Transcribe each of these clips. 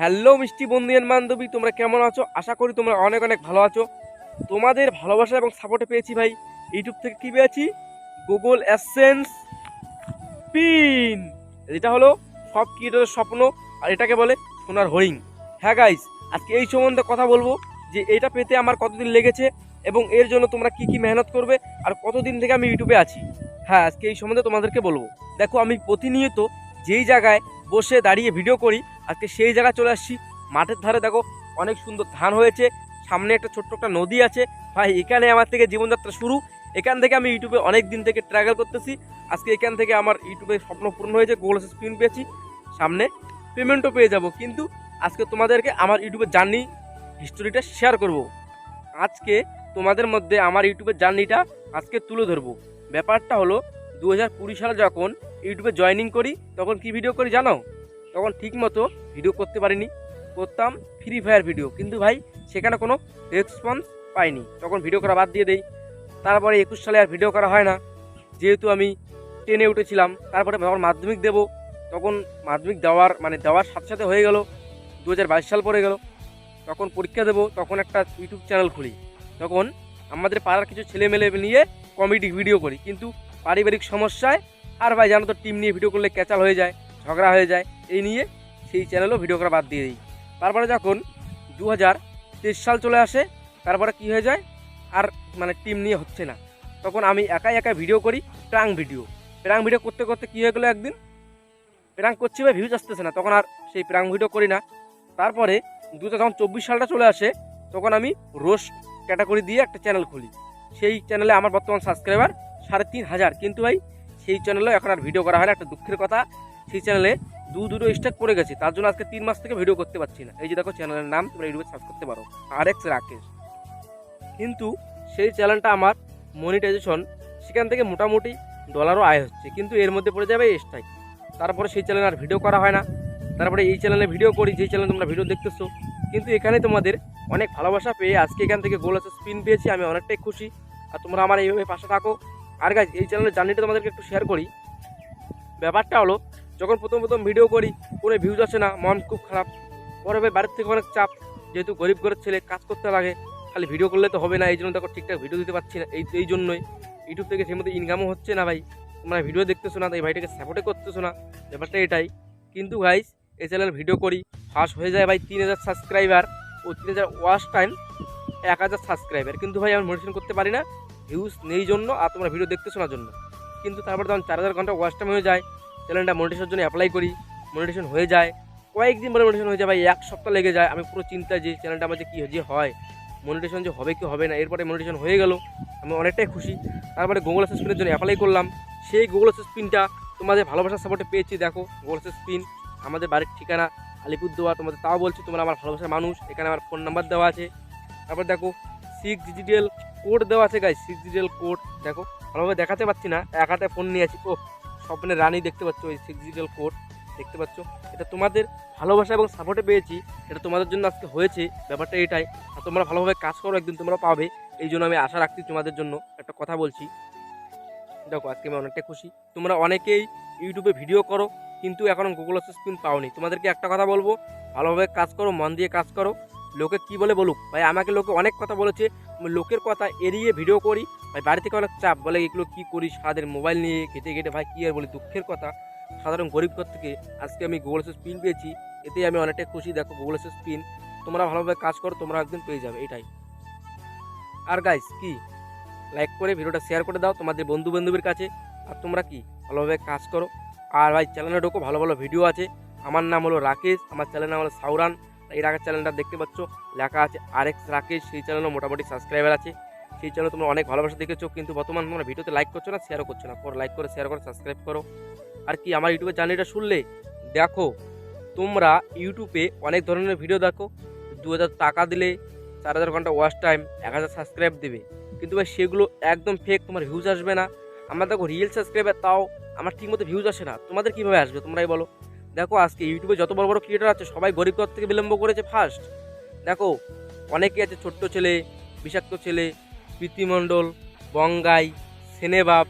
Hello মিষ্টি বন্ধুয়ের বান্ধবী, তোমরা কেমন আছো? আশা করি তোমরা অনেক অনেক ভালো আছো। তোমাদের ভালোবাসা এবং সাপোর্টে পেয়েছি ভাই। ইউটিউব থেকে কী পেয়েছি? গুগল অ্যাসেন্স পিন যেটা হলো সব ক্রিয়েটরের স্বপ্ন, আর এটাকে বলে সোনার হরিং হ্যাঁ গাইস আজকে এই সম্বন্ধে কথা বলব যে এটা পেতে আমার কতদিন লেগেছে এবং এর জন্য তোমরা কি কি মেহনত করবে আর কতদিন থেকে আমি ইউটিউবে আছি। হ্যাঁ আজকে এই সম্বন্ধে তোমাদেরকে বলব। দেখো, আমি প্রতিনিয়ত যেই জায়গায় বসে দাঁড়িয়ে ভিডিও করি আজকে সেই জায়গায় চলে আসছি। মাঠের ধারে দেখো অনেক সুন্দর ধান হয়েছে। সামনে একটা ছোট্ট একটা নদী আছে। ভাই, এখানে আমার থেকে জীবনযাত্রা শুরু। এখান থেকে আমি ইউটিউবে অনেক দিন থেকে ট্রাভেল করতেছি। আজকে এখান থেকে আমার ইউটিউবে স্বপ্ন পূর্ণ হয়েছে গোল স্ক্রিন পেয়েছি। সামনে পেমেন্টও পেয়ে যাব। কিন্তু আজকে তোমাদেরকে আমার ইউটিউবের জার্নি হিস্টোরিটা শেয়ার করব। আজকে তোমাদের মধ্যে আমার ইউটিউবের জার্নিটা আজকে তুলে ধরবো। ব্যাপারটা হলো দু হাজার কুড়ি সালে যখন ইউটিউবে জয়েনিং করি, তখন কি ভিডিও করি জানো? তখন ঠিক মতো ভিডিও করতে পারিনি। করতাম ফ্রি ফায়ার ভিডিও কিন্তু ভাই সেখানে কোনো রেসপন্স পাইনি। তখন ভিডিও করা বাদ দিয়ে দেই। তারপরে একুশ সালে আর ভিডিও করা হয় না। যেহেতু আমি টেনে উঠেছিলাম, তারপরে যখন মাধ্যমিক দেব, তখন মাধ্যমিক দেওয়ার মানে দেওয়ার সাথে সাথে হয়ে গেল দু হাজার বাইশ সাল পরে গেল। তখন পরীক্ষা দেবো, তখন একটা ইউটিউব চ্যানেল খুলি। তখন আমাদের পাড়ার কিছু ছেলেমেলে নিয়ে কমেডি ভিডিও করি। কিন্তু পারিবারিক সমস্যায় আর ভাই জানো তো টিম নিয়ে ভিডিও করলে ক্যাচাল হয়ে যায়, ঝগড়া হয়ে যায়। এই নিয়ে সেই চ্যানেলও ভিডিও করা বাদ দিয়ে দিই। তারপরে যখন দু হাজার তেইশ সাল চলে আসে, তারপরে কি হয়ে যায়? আর মানে টিম নিয়ে হচ্ছে না। তখন আমি একাই একাই ভিডিও করি প্রাং ভিডিও প্রাং ভিডিও করতে করতে কী হয়ে গেলো একদিন? প্রাং করছি ভাই ভিউজ আসতেছে না। তখন আর সেই প্রাং ভিডিও করি না। তারপরে দু যখন চব্বিশ সালটা চলে আসে, তখন আমি রোস্ট ক্যাটাগরি দিয়ে একটা চ্যানেল খুলি। সেই চ্যানেলে আমার বর্তমান সাবস্ক্রাইবার সাড়ে তিন হাজার। কিন্তু ভাই, সেই চ্যানেলেও এখন আর ভিডিও করা হয় না। একটা দুঃখের কথা সেই চ্যানেলে দু দুটো স্টাক পড়ে গেছে। তার জন্য আজকে তিন মাস থেকে ভিডিও করতে পারছি না। এই যে দেখো চ্যানেলের নাম তোমরা ইউটিউবে সার্চ করতে পারো। আর এক্স রাকেশ কিন্তু সেই চ্যানেলটা আমার মনিটাইজেশন সেখান থেকে মোটামুটি ডলারও আয় হচ্ছে। কিন্তু এর মধ্যে পড়ে যাবে স্ট্রাইক তারপরে সেই চ্যানেলে আর ভিডিও করা হয় না। তারপরে এই চ্যানেলে ভিডিও করি যেই চ্যানেলে তোমরা ভিডিও দেখতেছো। কিন্তু এখানে তোমাদের অনেক ভালোবাসা পেয়ে আজকে এখান থেকে গোল আছে স্পিন পেয়েছি, আমি অনেকটাই খুশি। আর তোমরা আমার এইভাবে পাশে থাকো। আর গাছ এই চ্যানেলের জার্নিটা তোমাদেরকে একটু শেয়ার করি। ব্যাপারটা হলো যখন প্রথম প্রথম ভিডিও করি, কোনো ভিউজ আসে না, মন খুব খারাপ। পরে ভাই বাড়ির থেকে অনেক চাপ, যেহেতু গরিব ঘরের ছেলে, কাজ করতে লাগে, খালি ভিডিও করলে তো হবে না, এই জন্য দেখো ঠিকঠাক ভিডিও দিতে পারছি না, এই এই জন্যই। ইউটিউব থেকে সেই মতো ইনকামও হচ্ছে না ভাই। তোমরা ভিডিও দেখতেছো না, তাই ভাইটাকে সাপোর্টে করতেছো না, ব্যাপারটা এটাই। কিন্তু গাইস এই চ্যানেল ভিডিও করি ফার্স্ট হয়ে যায় ভাই তিন হাজার সাবস্ক্রাইবার ও তিন হাজার ওয়াচ টাইম এক হাজার সাবস্ক্রাইবার কিন্তু ভাই আমি মোটিভেশন করতে পারি না ভিউজ নেই জন্য, আর তোমরা ভিডিও দেখতেছো না জন্য। কিন্তু তারপর যখন চার হাজার ঘণ্টা ওয়াচ টাইম হয়ে যায় চ্যানেলটা মনিটেশনের জন্য অ্যাপ্লাই করি মনিটেশন হয়ে যায়। কয়েকদিন পরে মনিটেশন হয়ে যায়, ভাই, এক সপ্তাহ লেগে যায়। আমি পুরো চিন্তায় যে চ্যানেলটা আমার যে কী যে হয় মনিটেশন যে হবে কি হবে না, এরপরে মনিটেশন হয়ে গেল। আমি অনেকটাই খুশি। তারপরে গুগল স্পিনের জন্য অ্যাপ্লাই করলাম। সেই গুগল স্পিনটা তোমাদের ভালোবাসার সাপোর্টে পেয়েছি, দেখো গুগল স্পিন আমাদের বাড়ির ঠিকানা, আলিপুরদুয়ার, তোমাদের তাও বলছি, তোমরা আমার ভালোবাসার মানুষ, এখানে আমার ফোন নাম্বার দেওয়া আছে। তারপর দেখো সিক্স ডিজিটাল কোড দেওয়া আছে গাই সিক্স ডিজিটাল কোড দেখো, ভালোভাবে দেখাতে পাচ্ছি না, এক হাতে ফোন নিয়ে আছি ও স্বপ্নের রানী দেখতে পাচ্ছ সিক্স ডিজিটাল কোড দেখতে পাচ্ছ। এটা তোমাদের ভালোবাসা এবং সাপোর্টে পেয়েছি, এটা তোমাদের জন্য আজকে হয়েছে, ব্যাপারটা এটাই। আর তোমরা ভালোভাবে কাজ করো, একদিন তোমরা পাবে। এই জন্য আমি আশা রাখছি তোমাদের জন্য একটা কথা বলছি। দেখো, আজকে আমি অনেকটা খুশি। তোমরা অনেকেই ইউটিউবে ভিডিও করো, কিন্তু এখন গুগল স্পিন পাওনি। তোমাদেরকে একটা কথা বলব, ভালোভাবে কাজ করো, মন দিয়ে কাজ করো। লোকে কি বলে বলুক? ভাই, আমাকে লোকে অনেক কথা বলেছে। লোকের কথা এড়িয়ে ভিডিও করি। ভাই বাড়ি থেকে অনেক চাপ? বলে এগুলো কী করি সাদের মোবাইল নিয়ে ঘেটে কেটে ভাই, কী আর বলি? দুঃখের কথা। সাধারণ গরিব ঘর থেকে আজকে আমি গুগল স্পিন পেয়েছি। এতেই আমি অনেকটাই খুশি। দেখো গুগল স্পিন তোমরা ভালোভাবে কাজ করো, তোমরা একদিন পেয়ে যাবে। এটাই। আর গাইস কি? লাইক করে ভিডিওটা শেয়ার করে দাও তোমাদের বন্ধু বান্ধবীর কাছে। আর তোমরা কি? ভালোভাবে কাজ করো। আর ভাই চ্যানেলে ঢোকো, ভালো ভালো ভিডিও আছে। আমার নাম হলো রাকেশ, আমার চ্যানেলের নাম হলো সাউরান। এর আগের চ্যানেলটা দেখতে পাচ্ছ, লেখা আছে আর এক্স রাকেশ সেই চ্যানেলও মোটামুটি সাবস্ক্রাইবার আছে। সেই চ্যানেল তোমরা অনেক ভালোবাসা দেখেছ, কিন্তু বর্তমান তোমরা ভিডিওতে লাইক করছ না শেয়ারও করছ না। পর লাইক করে শেয়ার করে সাবস্ক্রাইব করো। আর কি, আমার ইউটিউবের চ্যানেলটা শুনলে, দেখো, তোমরা ইউটিউবে অনেক ধরনের ভিডিও দেখো। দু হাজার টাকা দিলে চার হাজার ঘণ্টা ওয়াচ টাইম এক হাজার সাবস্ক্রাইব দেবে। কিন্তু ভাই, সেগুলো একদম ফেক তোমার ভিউজ আসবে না। আমার দেখো রিয়েল সাবস্ক্রাইবার তাও আমার ঠিকমতো ভিউজ আসে না। তোমাদের কীভাবে আসবে, তোমরাই বলো। দেখো, আজকে ইউটিউবে যত বড় বড় ক্রিয়েটার আছে, সবাই গরিব ঘর থেকে বিলম্ব করেছে ফার্স্ট দেখো, অনেকে আছে ছোট্ট ছেলে, বিষাক্ত ছেলে প্রীতিমণ্ডল, বঙ্গাই, সেনেবাব,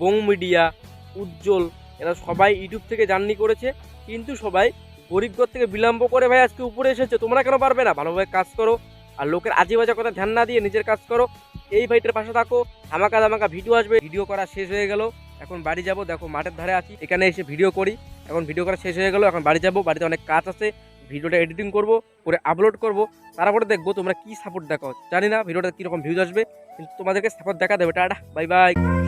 বং মিডিয়া, উজ্জ্বল, এরা সবাই ইউটিউব থেকে জার্নি করেছে, কিন্তু সবাই গরিব ঘর থেকে বিলম্ব করে ভাই আজকে উপরে এসেছে, তোমরা কেন পারবে না? ভালোভাবে কাজ করো, আর লোকের আজে বাজে কথা ধ্যান না দিয়ে নিজের কাজ করো, এই ভাইটার পাশে থাকো, ধামাকা ধামাকা ভিডিও আসবে ভিডিও করা শেষ হয়ে গেল, এখন বাড়ি যাব, দেখো মাঠের ধারে আছি, এখানে এসে ভিডিও করি, এখন ভিডিও করা শেষ হয়ে গেল, এখন বাড়ি যাব, বাড়িতে অনেক কাজ আছে ভিডিওটা এডিটিং করব, করে আপলোড করব, তারপরে দেখব তোমরা কি সাপোর্ট দেখো জানি না ভিডিওটা কীরকম ভিউজ আসবে কিন্তু তোমাদেরকে সাপোর্ট দেখা দেবে টাটা বাই বাই